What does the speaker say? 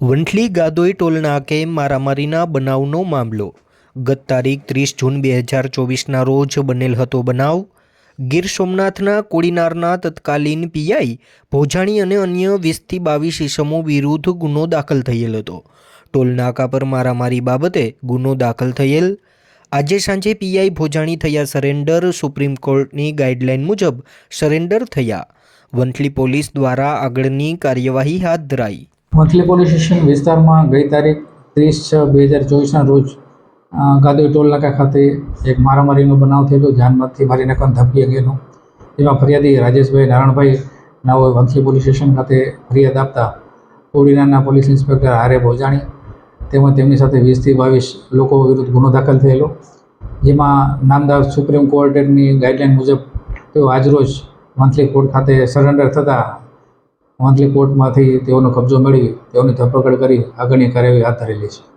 વંથલી ગાદોઈ ટોલનાકે મારામારીના બનાવનો મામલો. ગત તારીખ ત્રીસ જૂન બે હજાર ચોવીસના રોજ બનેલ હતો બનાવ. ગીર સોમનાથના કોડીનારના તત્કાલીન પીઆઈ ભોજાણી અને અન્ય વીસથી બાવીસ ઇસમો વિરુદ્ધ ગુનો દાખલ થયેલ હતો. ટોલનાકા પર મારામારી બાબતે ગુનો દાખલ થયેલ. આજે સાંજે પીઆઈ ભોજાણી થયા સરેન્ડર સુપ્રીમ કોર્ટની ગાઈડલાઇન મુજબ સરેન્ડર થયા. વંથલી પોલીસ દ્વારા આગળની કાર્યવાહી હાથ ધરાઈ. મંથલી પોલીસ સ્ટેશન વિસ્તારમાં ગઈ તારીખ ત્રીસ છ બે હજાર ચોવીસના રોજ ગાદોઈ ટોલ ખાતે એક મારામારીનો બનાવ થયેલો જાનમાંથી મારી નાખવાની ધમકી અંગેનો. જેમાં ફરિયાદી રાજેશભાઈ નારાયણભાઈ નાઓ વંથલી પોલીસ સ્ટેશન ખાતે ફરિયાદ આપતા કોડીનાના police inspector R A Bhojani તેમજ તેમની સાથે વીસથી બાવીસ લોકો વિરુદ્ધ ગુનો દાખલ થયેલો, જેમાં નામદાર સુપ્રીમ કોર્ટની ગાઈડલાઈન મુજબ તેઓ આજરોજ મંથલી કોર્ટ ખાતે સરેન્ડર થતાં મંથલી કોર્ટમાંથી તેઓનો કબજો મેળવી તેઓની ધરપકડ કરી આગળની કાર્યવાહી હાથ ધરેલી છે.